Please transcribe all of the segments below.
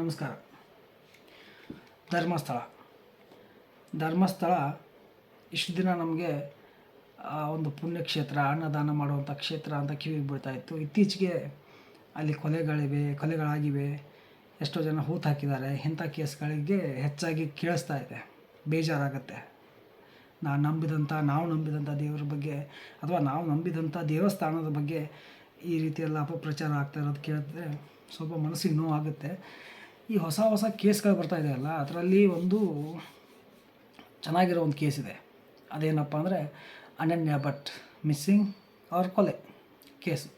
ನಮಸ್ಕಾರ. ಧರ್ಮಸ್ಥಳ. ಧರ್ಮಸ್ಥಳ ಇಷ್ಟು ದಿನ ನಮಗೆ ಒಂದು ಪುಣ್ಯಕ್ಷೇತ್ರ, ಅನ್ನದಾನ ಮಾಡುವಂಥ ಕ್ಷೇತ್ರ ಅಂತ ಕಿವಿಗೆ ಬೀಳ್ತಾ ಇತ್ತು. ಇತ್ತೀಚೆಗೆ ಅಲ್ಲಿ ಕೊಲೆಗಳಿವೆ, ಕೊಲೆಗಳಾಗಿವೆ. ಎಷ್ಟೋ ಜನ ಹೂತು ಹಾಕಿದ್ದಾರೆ. ಇಂಥ ಕೇಸ್ಗಳಿಗೆ ಹೆಚ್ಚಾಗಿ ಕೇಳಿಸ್ತಾ ಇದೆ. ಬೇಜಾರಾಗುತ್ತೆ. ನಾನು ನಂಬಿದಂಥ, ನಾವು ನಂಬಿದಂಥ ದೇವರ ಬಗ್ಗೆ ಅಥವಾ ನಾವು ನಂಬಿದಂಥ ದೇವಸ್ಥಾನದ ಬಗ್ಗೆ ಈ ರೀತಿಯೆಲ್ಲ ಅಪಪ್ರಚಾರ ಆಗ್ತಾ ಇರೋದು ಕೇಳಿದ್ರೆ ಸ್ವಲ್ಪ ಮನಸ್ಸಿಗೆ ನೋವಾಗುತ್ತೆ. ಈ ಹೊಸ ಹೊಸ ಕೇಸ್ಗಳು ಬರ್ತಾ ಇದೆಯಲ್ಲ ಅದರಲ್ಲಿ ಒಂದು ಚೆನ್ನಾಗಿರೋ ಒಂದು ಕೇಸ್ ಇದೆ. ಅದೇನಪ್ಪ ಅಂದರೆ ಅನನ್ಯ ಭಟ್ ಮಿಸ್ಸಿಂಗ್ ಅವ್ರ ಕೊಲೆ ಕೇಸು.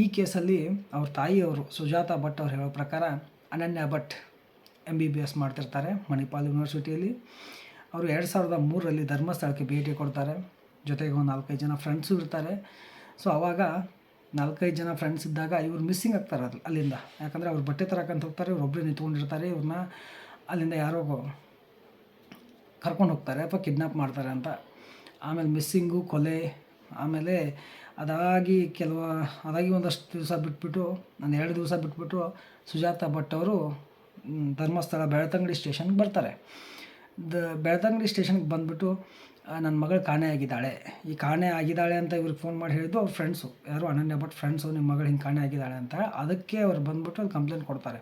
ಈ ಕೇಸಲ್ಲಿ ಅವ್ರ ತಾಯಿಯವರು ಸುಜಾತ ಭಟ್ ಅವ್ರು ಹೇಳೋ ಪ್ರಕಾರ Ananya Bhat M B B S ಮಾಡ್ತಿರ್ತಾರೆ ಮಣಿಪಾಲ್ ಯೂನಿವರ್ಸಿಟಿಯಲ್ಲಿ ಅವರು ಎರಡು ಸಾವಿರದ ಮೂರರಲ್ಲಿ ಧರ್ಮಸ್ಥಳಕ್ಕೆ ಭೇಟಿ ಕೊಡ್ತಾರೆ. ಜೊತೆಗೆ ಒಂದು ನಾಲ್ಕೈದು ಜನ ಫ್ರೆಂಡ್ಸು ಇರ್ತಾರೆ. ಸೊ ಆವಾಗ ನಾಲ್ಕೈದು ಜನ ಫ್ರೆಂಡ್ಸ್ ಇದ್ದಾಗ ಇವ್ರು ಮಿಸ್ಸಿಂಗ್ ಆಗ್ತಾರೆ ಅದು ಅಲ್ಲಿಂದ. ಯಾಕಂದರೆ ಅವ್ರು ಬಟ್ಟೆ ತರಕಂತ ಹೋಗ್ತಾರೆ, ಇವ್ರು ಒಬ್ಬರೇ ನಿಂತ್ಕೊಂಡಿರ್ತಾರೆ ಇವ್ರನ್ನ ಅಲ್ಲಿಂದ ಯಾರೋ ಕರ್ಕೊಂಡು ಹೋಗ್ತಾರೆ ಅಥವಾ ಕಿಡ್ನಾಪ್ ಮಾಡ್ತಾರೆ ಅಂತ. ಆಮೇಲೆ ಮಿಸ್ಸಿಂಗು ಕೊಲೆ, ಆಮೇಲೆ ಅದಾಗಿ ಕೆಲವು, ಅದಾಗಿ ಒಂದಷ್ಟು ದಿವಸ ಬಿಟ್ಬಿಟ್ಟು ನಾನು ಎರಡು ದಿವಸ ಬಿಟ್ಬಿಟ್ಟು ಸುಜಾತ ಭಟ್ ಅವರು ಧರ್ಮಸ್ಥಳ ಬೆಳ್ತಂಗಡಿ ಸ್ಟೇಷನ್ಗೆ ಬರ್ತಾರೆ. ದ ಬೆಳತಂಗಡಿ ಸ್ಟೇಷನ್ಗೆ ಬಂದುಬಿಟ್ಟು ನನ್ನ ಮಗಳು ಕಾಣೆ ಆಗಿದ್ದಾಳೆ. ಈ ಕಾಣೆ ಆಗಿದ್ದಾಳೆ ಅಂತ ಇವ್ರಿಗೆ ಫೋನ್ ಮಾಡಿ ಹೇಳಿದ್ದು ಅವ್ರ ಫ್ರೆಂಡ್ಸು ಯಾರು ಅನನ್ಯ ಭಟ್ ಫ್ರೆಂಡ್ಸು ನಿಮ್ಮ ಮಗಳು ಹಿಂಗೆ ಕಾಣೆ ಆಗಿದ್ದಾಳೆ ಅಂತ ಅದಕ್ಕೆ ಅವ್ರು ಬಂದುಬಿಟ್ಟು ಒಂದು ಕಂಪ್ಲೇಂಟ್ ಕೊಡ್ತಾರೆ.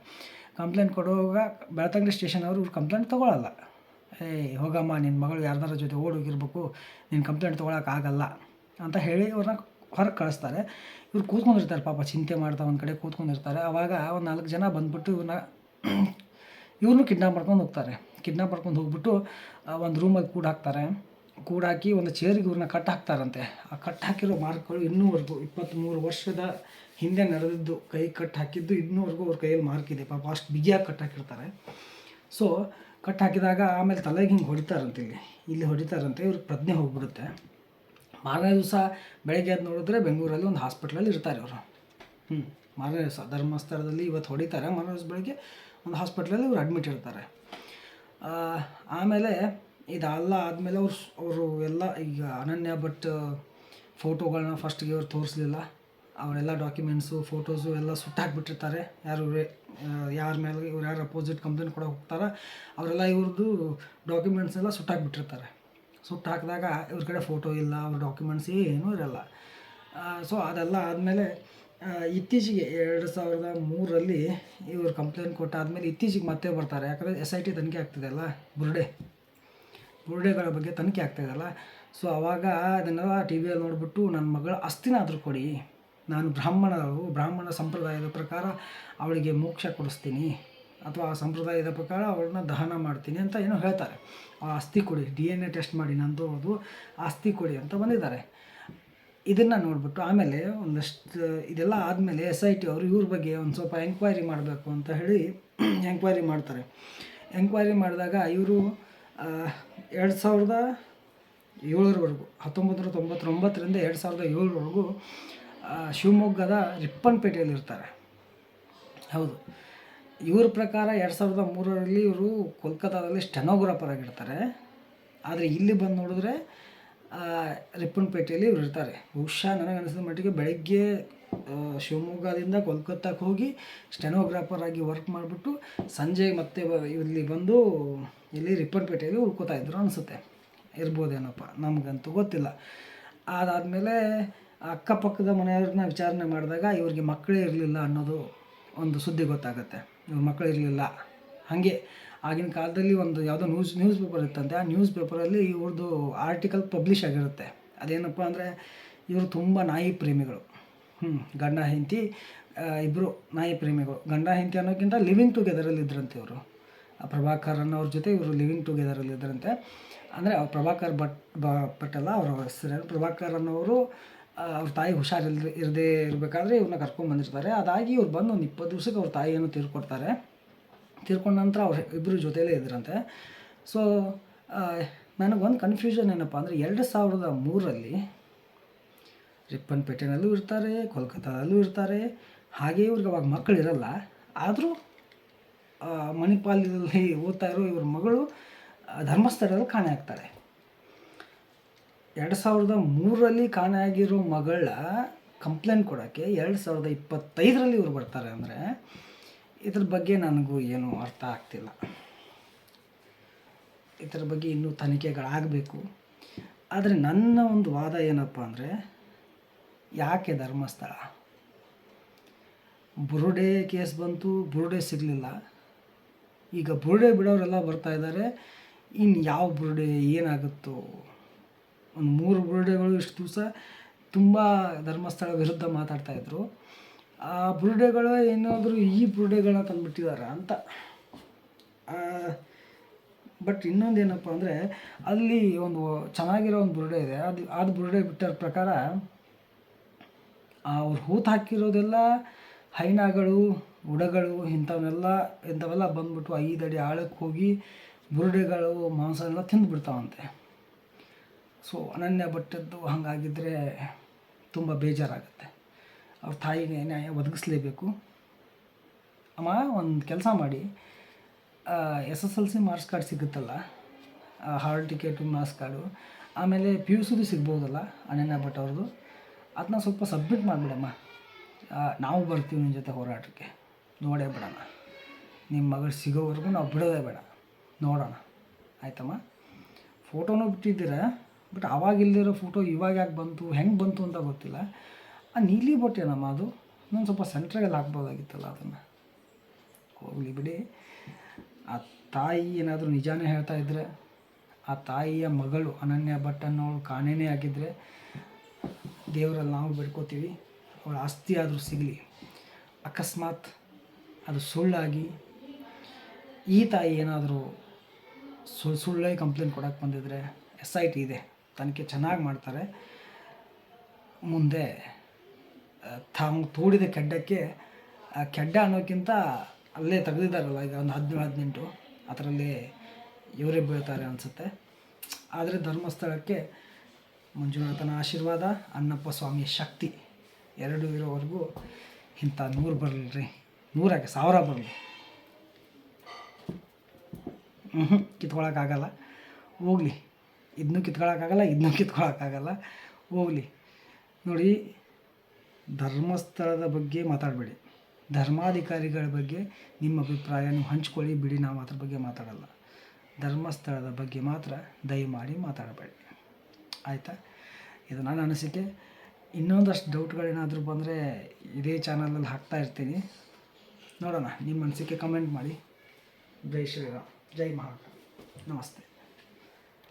ಕಂಪ್ಲೇಂಟ್ ಕೊಡುವಾಗ ಬೆಳತಂಗಡಿ ಸ್ಟೇಷನ್ ಅವರು ಇವ್ರು ಕಂಪ್ಲೇಂಟ್ ತೊಗೊಳಲ್ಲ. ಏಯ್, ಹೋಗಮ್ಮ ನಿನ್ನ ಮಗಳು ಯಾರ್ದಾರ ಜೊತೆ ಓಡೋಗಿರ್ಬೇಕು ನಿನ್ನ ಕಂಪ್ಲೇಂಟ್ ತೊಗೊಳಕ್ಕಾಗಲ್ಲ ಅಂತ ಹೇಳಿ ಇವ್ರನ್ನ ಹೊರಗೆ ಕಳಿಸ್ತಾರೆ. ಇವ್ರು ಕೂತ್ಕೊಂಡಿರ್ತಾರೆ ಪಾಪ, ಚಿಂತೆ ಮಾಡ್ತಾ ಒಂದು ಕಡೆ ಕೂತ್ಕೊಂಡಿರ್ತಾರೆ. ಆವಾಗ ಒಂದು ನಾಲ್ಕು ಜನ ಬಂದುಬಿಟ್ಟು ಇವ್ರನ್ನ ಇವ್ರನ್ನೂ ಕಿಡ್ನಾಪ್ ಮಾಡ್ಕೊಂಡು ಹೋಗ್ತಾರೆ. ಕಿಡ್ನಾಪ್ ಮಾಡ್ಕೊಂಡು ಹೋಗ್ಬಿಟ್ಟು ಒಂದು ರೂಮಲ್ಲಿ ಕೂಡ ಹಾಕ್ತಾರೆ. ಕೂಡ ಹಾಕಿ ಒಂದು ಚೇರಿಗೆ ಇವ್ರನ್ನ ಕಟ್ ಹಾಕ್ತಾರಂತೆ. ಆ ಕಟ್ ಹಾಕಿರೋ ಮಾರ್ಕ್ಗಳು ಇನ್ನೂವರೆಗೂ ಇಪ್ಪತ್ತ್ಮೂರು ವರ್ಷದ ಹಿಂದೆ ನಡೆದಿದ್ದು ಕೈ ಕಟ್ ಹಾಕಿದ್ದು ಇನ್ನೂವರೆಗೂ ಅವ್ರ ಕೈಯಲ್ಲಿ ಮಾರ್ಕ್ ಇದೆ. ಪಾಪ ಅಷ್ಟು ಬಿಗಿಯಾಗಿ ಕಟ್ ಹಾಕಿರ್ತಾರೆ. ಸೊ ಕಟ್ ಹಾಕಿದಾಗ ಆಮೇಲೆ ತಲೆಗೆ ಹಿಂಗೆ ಹೊಡಿತಾರಂತೆ ಇಲ್ಲಿ. ಇಲ್ಲಿ ಹೊಡಿತಾರಂತೆ, ಇವ್ರಿಗೆ ಪ್ರಜ್ಞೆ ಹೋಗ್ಬಿಡುತ್ತೆ. ಮಾರನೇ ದಿವಸ ಬೆಳಗ್ಗೆ ಅದು ನೋಡಿದ್ರೆ ಬೆಂಗಳೂರಲ್ಲಿ ಒಂದು ಹಾಸ್ಪಿಟ್ಲಲ್ಲಿ ಇರ್ತಾರೆ ಅವರು ಹ್ಞೂ ಮಾರನೇ ದಿವಸ ಧರ್ಮಸ್ಥಳದಲ್ಲಿ ಇವತ್ತು ಹೊಡಿತಾರೆ. ಮಾರನೇ ದಿವಸ ಬೆಳಗ್ಗೆ ಒಂದು ಹಾಸ್ಪಿಟ್ಲಲ್ಲಿ ಇವ್ರು ಅಡ್ಮಿಟ್ ಇರ್ತಾರೆ. ಆಮೇಲೆ ಇದೆಲ್ಲ ಆದಮೇಲೆ ಅವ್ರು ಅವರು ಎಲ್ಲ, ಈಗ ಅನನ್ಯ ಭಟ್ ಫೋಟೋಗಳನ್ನ ಫಸ್ಟ್ಗೆ ಅವ್ರು ತೋರಿಸ್ಲಿಲ್ಲ. ಅವರೆಲ್ಲ ಡಾಕ್ಯುಮೆಂಟ್ಸು ಫೋಟೋಸು ಎಲ್ಲ ಸುಟ್ಟಾಕ್ಬಿಟ್ಟಿರ್ತಾರೆ. ಯಾರು ಯಾರ ಮೇಲೆ ಇವ್ರು ಯಾರು ಅಪೋಸಿಟ್ ಕಂಪ್ಲೇಂಟ್ ಕೊಡೋಕೆ ಹೋಗ್ತಾರೆ, ಅವರೆಲ್ಲ ಇವ್ರದ್ದು ಡಾಕ್ಯುಮೆಂಟ್ಸ್ ಎಲ್ಲ ಸುಟ್ಟಾಕ್ಬಿಟ್ಟಿರ್ತಾರೆ. ಸುಟ್ಟು ಹಾಕಿದಾಗ ಇವ್ರ ಕಡೆ ಫೋಟೋ ಇಲ್ಲ, ಅವ್ರ ಡಾಕ್ಯುಮೆಂಟ್ಸ್ ಏನೂ ಇರಲ್ಲ. ಸೊ ಅದೆಲ್ಲ ಆದಮೇಲೆ ಇತ್ತೀಚೆಗೆ ಎರಡು ಸಾವಿರದ ಮೂರರಲ್ಲಿ ಇವರು ಕಂಪ್ಲೇಂಟ್ ಕೊಟ್ಟಾದಮೇಲೆ ಇತ್ತೀಚೆಗೆ ಮತ್ತೆ ಬರ್ತಾರೆ. ಯಾಕಂದರೆ ಎಸ್ ಐ ಟಿ ತನಿಖೆ ಆಗ್ತಿದೆಯಲ್ಲ ಬುರ್ಡೆ. ಬುರುಡೆಗಳ ಬಗ್ಗೆ ತನಿಖೆ ಆಗ್ತಾಯಿದಲ್ಲ ಸೊ ಅವಾಗ ಅದನ್ನೆಲ್ಲ ಟಿ ವಿಯಲ್ಲಿ ನೋಡಿಬಿಟ್ಟು ನನ್ನ ಮಗಳ ಅಸ್ಥಿನಾದರೂ ಕೊಡಿ. ನಾನು ಬ್ರಾಹ್ಮಣರು, ಬ್ರಾಹ್ಮಣ ಸಂಪ್ರದಾಯದ ಪ್ರಕಾರ ಅವಳಿಗೆ ಮೋಕ್ಷ ಕೊಡಿಸ್ತೀನಿ. ಅಥವಾ ಆ ಸಂಪ್ರದಾಯದ ಪ್ರಕಾರ ಅವಳನ್ನ ದಹನ ಮಾಡ್ತೀನಿ ಅಂತ ಏನೋ ಹೇಳ್ತಾರೆ. ಆ ಅಸ್ಥಿ ಕೊಡಿ ಡಿ ಎನ್ ಎ ಟೆಸ್ಟ್ ಮಾಡಿ ನಂದು ಅದು ಅಸ್ಥಿ ಕೊಡಿ ಅಂತ ಬಂದಿದ್ದಾರೆ. ಇದನ್ನು ನೋಡಿಬಿಟ್ಟು ಆಮೇಲೆ ಒಂದಷ್ಟು, ಇದೆಲ್ಲ ಆದಮೇಲೆ ಎಸ್ ಐ ಟಿ ಅವರು ಇವ್ರ ಬಗ್ಗೆ ಒಂದು ಸ್ವಲ್ಪ ಎಂಕ್ವೈರಿ ಮಾಡಬೇಕು ಅಂತ ಹೇಳಿ ಎಂಕ್ವೈರಿ ಮಾಡ್ತಾರೆ. ಎಂಕ್ವೈರಿ ಮಾಡಿದಾಗ ಇವರು ಎರಡು ಸಾವಿರದ ಏಳರವರೆಗೂ ಹತ್ತೊಂಬತ್ತು ತೊಂಬತ್ತೊಂಬತ್ತರಿಂದ ಎರಡು ಸಾವಿರದ ಏಳರವರೆಗೂ ಶಿವಮೊಗ್ಗದ ರಿಪ್ಪನ್ಪೇಟೆಯಲ್ಲಿ ಇರ್ತಾರೆ. ಹೌದು. ಇವ್ರ ಪ್ರಕಾರ ಎರಡು ಸಾವಿರದ ಮೂರರಲ್ಲಿ ಇವರು ಕೋಲ್ಕತ್ತಾದಲ್ಲಿ ಸ್ಟೆನೋಗ್ರಾಫರ್ ಆಗಿರ್ತಾರೆ. ಆದರೆ ಇಲ್ಲಿ ಬಂದು ನೋಡಿದ್ರೆ ರಿಪ್ಪನ್ಪೇಟೆಯಲ್ಲಿ ಇವ್ರು ಇರ್ತಾರೆ. ಬಹುಶಃ ನನಗೆ ಅನಿಸಿದ ಮಟ್ಟಿಗೆ ಬೆಳಗ್ಗೆ ಶಿವಮೊಗ್ಗದಿಂದ ಕೋಲ್ಕತ್ತಾಕ್ಕೆ ಹೋಗಿ ಸ್ಟೆನೋಗ್ರಾಫರ್ ಆಗಿ ವರ್ಕ್ ಮಾಡಿಬಿಟ್ಟು ಸಂಜೆ ಮತ್ತೆ ಇಲ್ಲಿ ಬಂದು ಇಲ್ಲಿ ರಿಪ್ಪನ್ಪೇಟೆಯಲ್ಲಿ ಉಳ್ಕೋತಾ ಇದ್ರು ಅನಿಸುತ್ತೆ. ಇರ್ಬೋದೇನಪ್ಪ? ನಮಗಂತೂ ಗೊತ್ತಿಲ್ಲ. ಅದಾದಮೇಲೆ ಅಕ್ಕಪಕ್ಕದ ಮನೆಯವ್ರನ್ನ ವಿಚಾರಣೆ ಮಾಡಿದಾಗ ಇವ್ರಿಗೆ ಮಕ್ಕಳೇ ಇರಲಿಲ್ಲ ಅನ್ನೋದು ಒಂದು ಸುದ್ದಿ ಗೊತ್ತಾಗುತ್ತೆ. ಇವ್ರ ಮಕ್ಕಳು ಇರಲಿಲ್ಲ. ಹಾಗೆ ಆಗಿನ ಕಾಲದಲ್ಲಿ ಒಂದು ಯಾವುದೋ ನ್ಯೂಸ್ ನ್ಯೂಸ್ ಪೇಪರ್ ಇತ್ತಂತೆ. ಆ ನ್ಯೂಸ್ ಪೇಪರಲ್ಲಿ ಇವ್ರದ್ದು ಆರ್ಟಿಕಲ್ ಪಬ್ಲಿಷ್ ಆಗಿರುತ್ತೆ. ಅದೇನಪ್ಪ ಅಂದರೆ ಇವರು ತುಂಬ ನಾಯಿ ಪ್ರೇಮಿಗಳು. ಗಂಡ ಹೆಂಡತಿ ಇಬ್ಬರು ನಾಯಿ ಪ್ರೇಮಿಗಳು. ಗಂಡ ಹೆಂಡತಿ ಅನ್ನೋಕ್ಕಿಂತ ಲಿವಿಂಗ್ ಟುಗೆದರಲ್ಲಿ ಇದ್ರಂತೆ ಇವರು. ಪ್ರಭಾಕರ್ ಅನ್ನೋರ ಜೊತೆ ಇವರು ಲಿವಿಂಗ್ ಟುಗೆದರಲ್ಲಿ ಇದ್ರಂತೆ. ಅಂದರೆ ಅವ್ರು ಪ್ರಭಾಕರ್ ಭಟ್, ಬ- ಭಟ್ ಅಲ್ಲ, ಅವರ ಹೆಸರು. ಪ್ರಭಾಕರ್ ಅನ್ನೋರು ಅವ್ರ ತಾಯಿ ಹುಷಾರಿಲ್ಲ ಇರದೇ ಇರಬೇಕಾದ್ರೆ ಇವ್ರನ್ನ ಕರ್ಕೊಂಡು ಬಂದಿರ್ತಾರೆ. ಅದಾಗಿ ಇವ್ರು ಬಂದು ಒಂದು ಇಪ್ಪತ್ತು ದಿವ್ಸಕ್ಕೆ ಅವ್ರ ತಾಯಿಯನ್ನು ತೀರ್ಕೊಡ್ತಾರೆ. ತೀರ್ಕೊಂಡ ನಂತರ ಅವ್ರು ಇಬ್ಬರು ಜೊತೆಯಲ್ಲೇ ಇದ್ರಂತೆ. ಸೊ ನನಗೊಂದು ಕನ್ಫ್ಯೂಷನ್ ಏನಪ್ಪ ಅಂದರೆ, ಎರಡು ಸಾವಿರದ ಮೂರರಲ್ಲಿ ರಿಪ್ಪನ್ಪೇಟೆನಲ್ಲೂ ಇರ್ತಾರೆ ಕೋಲ್ಕತ್ತಾದಲ್ಲೂ ಇರ್ತಾರೆ ಹಾಗೆ ಇವ್ರಿಗೆ ಅವಾಗ ಮಕ್ಕಳಿರಲ್ಲ ಆದರೂ ಮಣಿಪಾಲದಲ್ಲಿ ಓದ್ತಾ ಇರೋ ಇವ್ರ ಮಗಳು ಧರ್ಮಸ್ಥಳದಲ್ಲಿ ಕಾಣೆ ಆಗ್ತಾರೆ. ಎರಡು ಸಾವಿರದ ಮೂರರಲ್ಲಿ ಆಗಿರೋ ಮಗಳ ಕಂಪ್ಲೇಂಟ್ ಕೊಡೋಕ್ಕೆ ಎರಡು ಸಾವಿರದ ಇಪ್ಪತ್ತೈದರಲ್ಲಿ ಇವ್ರು ಬರ್ತಾರೆ ಅಂದರೆ, ಇದ್ರ ಬಗ್ಗೆ ನನಗೂ ಏನು ಅರ್ಥ ಆಗ್ತಿಲ್ಲ. ಇದ್ರ ಬಗ್ಗೆ ಇನ್ನೂ ತನಿಖೆಗಳಾಗಬೇಕು. ಆದರೆ ನನ್ನ ಒಂದು ವಾದ ಏನಪ್ಪ ಅಂದರೆ ಯಾಕೆ ಧರ್ಮಸ್ಥಳ? ಬುರುಡೆ ಕೇಸ್ ಬಂತು, ಬುರುಡೆ ಸಿಗಲಿಲ್ಲ. ಈಗ ಬುರುಡೆ ಬಿಡೋರೆಲ್ಲ ಬರ್ತಾ ಇದ್ದಾರೆ ಇನ್ನು ಯಾವ ಬುರುಡೆ ಏನಾಗುತ್ತೋ? ಒಂದು ಮೂರು ಬುರುಡೆಗಳು ಇಷ್ಟು ದಿವಸ ತುಂಬ ಧರ್ಮಸ್ಥಳ ವಿರುದ್ಧ ಮಾತಾಡ್ತಾಯಿದ್ರು ಆ ಬುರುಡೆಗಳು ಏನಾದರೂ ಈ ಬುರುಡೆಗಳನ್ನ ತಂದುಬಿಟ್ಟಿದ್ದಾರೆ ಅಂತ. ಬಟ್ ಇನ್ನೊಂದು ಏನಪ್ಪ ಅಂದರೆ ಅಲ್ಲಿ ಒಂದು ಚೆನ್ನಾಗಿರೋ ಒಂದು ಬುರುಡೆ ಇದೆ. ಅದು ಅದು ಬುರುಡೆ ಬಿಟ್ಟರ ಪ್ರಕಾರ ಅವ್ರು ಹೂತು ಹಾಕಿರೋದೆಲ್ಲ ಹೈನಾಗಳು, ಉಡಗಳು ಇಂಥವನ್ನೆಲ್ಲ ಇಂಥವೆಲ್ಲ ಬಂದ್ಬಿಟ್ಟು ಐದಡಿ ಆಳಕ್ಕೆ ಹೋಗಿ ಬುರುಡೆಗಳು ಮಾಂಸ ಎಲ್ಲ ತಿಂದುಬಿಡ್ತಾವಂತೆ ಸೊ ಅನನ್ಯ ಭಟ್ಟದ್ದು ಹಾಗಾಗಿದ್ದರೆ ತುಂಬ ಬೇಜಾರಾಗುತ್ತೆ. ಅವ್ರ ತಾಯಿಗೆ ನ್ಯಾಯ ಒದಗಿಸ್ಲೇಬೇಕು. ಅಮ್ಮ, ಒಂದು ಕೆಲಸ ಮಾಡಿ. S S L C marks card ಸಿಗುತ್ತಲ್ಲ? Hall ticket, marks card. ಆಮೇಲೆ ಪಿ ಯು ಸಿದು ಸಿಗ್ಬೋದಲ್ಲ ಅನನ್ಯ ಭಟ್ ಅವ್ರದ್ದು? ಅದನ್ನ ಸ್ವಲ್ಪ ಸಬ್ಮಿಟ್ ಮಾಡಿಬಿಡಮ್ಮ. ನಾವು ಬರ್ತೀವಿ ನಿಮ್ಮ ಜೊತೆ ಹೋರಾಟಕ್ಕೆ. ನೋಡೇ ಬಿಡೋಣ ನಿಮ್ಮ ಮಗಳು ಸಿಗೋವರೆಗೂ ನಾವು ಬಿಡೋದೇ ಬೇಡ. ನೋಡೋಣ. ಆಯ್ತಮ್ಮ? ಫೋಟೋನೂ ಬಿಟ್ಟಿದ್ದೀರ? ಬಟ್ ಅವಾಗಿಲ್ದಿರೋ ಫೋಟೋ ಇವಾಗ ಯಾಕೆ ಬಂತು, ಹೆಂಗೆ ಬಂತು ಅಂತ ಗೊತ್ತಿಲ್ಲ. ಆ ನೀಲಿ ಬಟ್ಟೆನಮ್ಮ ಅದು. ಇನ್ನೊಂದು ಸ್ವಲ್ಪ ಸೆಂಟ್ರಲ್ಲಿ ಹಾಕ್ಬೋದಾಗಿತ್ತಲ್ಲ ಅದನ್ನು. ಹೋಗಲಿ ಬಿಡಿ. ಆ ತಾಯಿ ಏನಾದರೂ ನಿಜಾನೇ ಹೇಳ್ತಾ ಇದ್ದರೆ ಆ ತಾಯಿಯ ಮಗಳು ಅನನ್ಯ ಭಟ್ ಅನ್ನೋಳು ಕಾಣೆನೇ ಆಗಿದ್ದರೆ ದೇವರಲ್ಲಿ ನಾವು ಬೇಡ್ಕೋತೀವಿ ಅವಳ ಆಸ್ತಿ ಆದರೂ ಸಿಗಲಿ. ಅಕಸ್ಮಾತ್ ಅದು ಸುಳ್ಳಾಗಿ ಈ ತಾಯಿ ಏನಾದರೂ ಸುಳ್ಳು ಸುಳ್ಳೇ ಕಂಪ್ಲೇಂಟ್ ಕೊಡೋಕ್ಕೆ ಬಂದಿದ್ರೆ ಎಸ್ ಐ ಟಿ ಇದೆ, ತನಿಖೆ ಚೆನ್ನಾಗಿ ಮಾಡ್ತಾರೆ. ಮುಂದೆ ತಾವು ತೋಡಿದ ಕೆಡ್ಡಕ್ಕೆ ಕೆಡ್ಡ ಅನ್ನೋಕ್ಕಿಂತ ಅಲ್ಲೇ ತೆಗೆದಿದ್ದಾರಲ್ಲ, ಈಗ ಒಂದು ಹದಿನೇಳು, ಹದಿನೆಂಟು, ಅದರಲ್ಲಿ ಇವರೇ ಬೀಳ್ತಾರೆ ಅನಿಸುತ್ತೆ. ಆದರೆ ಧರ್ಮಸ್ಥಳಕ್ಕೆ ಮಂಜುನಾಥನ ಆಶೀರ್ವಾದ ಅಣ್ಣಪ್ಪ ಸ್ವಾಮಿಯ ಶಕ್ತಿ ಎರಡು ಇರೋವರೆಗೂ ಇಂಥ ನೂರು ಬರಲಿ ರೀ ನೂರಾಗೆ ಸಾವಿರ ಬರಲಿ. ಹ್ಞೂ ಕಿತ್ಕೊಳಕ್ಕಾಗಲ್ಲ. ಹೋಗಲಿ. ಇದನ್ನೂ ಕಿತ್ಕೊಳಕ್ಕಾಗಲ್ಲ ಇದನ್ನೂ ಕಿತ್ಕೊಳಕ್ಕಾಗಲ್ಲ. ಹೋಗಲಿ. ನೋಡಿ, ಧರ್ಮಸ್ಥಳದ ಬಗ್ಗೆ ಮಾತಾಡಬೇಡಿ. ಧರ್ಮಾಧಿಕಾರಿಗಳ ಬಗ್ಗೆ ನಿಮ್ಮ ಅಭಿಪ್ರಾಯ ನೀವು ಹಂಚ್ಕೊಳ್ಳಿ, ಬಿಡಿ, ನಾವು ಅದ್ರ ಬಗ್ಗೆ ಮಾತಾಡಲ್ಲ. ಧರ್ಮಸ್ಥಳದ ಬಗ್ಗೆ ಮಾತ್ರ ದಯಮಾಡಿ ಮಾತಾಡಬೇಡಿ. ಆಯಿತಾ? ಇದು ನನ್ನ ಅನಿಸಿಕೆ. ಇನ್ನೊಂದಷ್ಟು ಡೌಟ್ಗಳೇನಾದರೂ ಬಂದರೆ ಇದೇ ಚಾನಲಲ್ಲಿ ಹಾಕ್ತಾ ಇರ್ತೀನಿ. ನೋಡೋಣ, ನಿಮ್ಮ ಅನಿಸಿಕೆ ಕಮೆಂಟ್ ಮಾಡಿ. ಜೈ ಶ್ರೀರಾಮ್. ಜೈ ಮಹಾಕಾಲ್. ನಮಸ್ತೆ.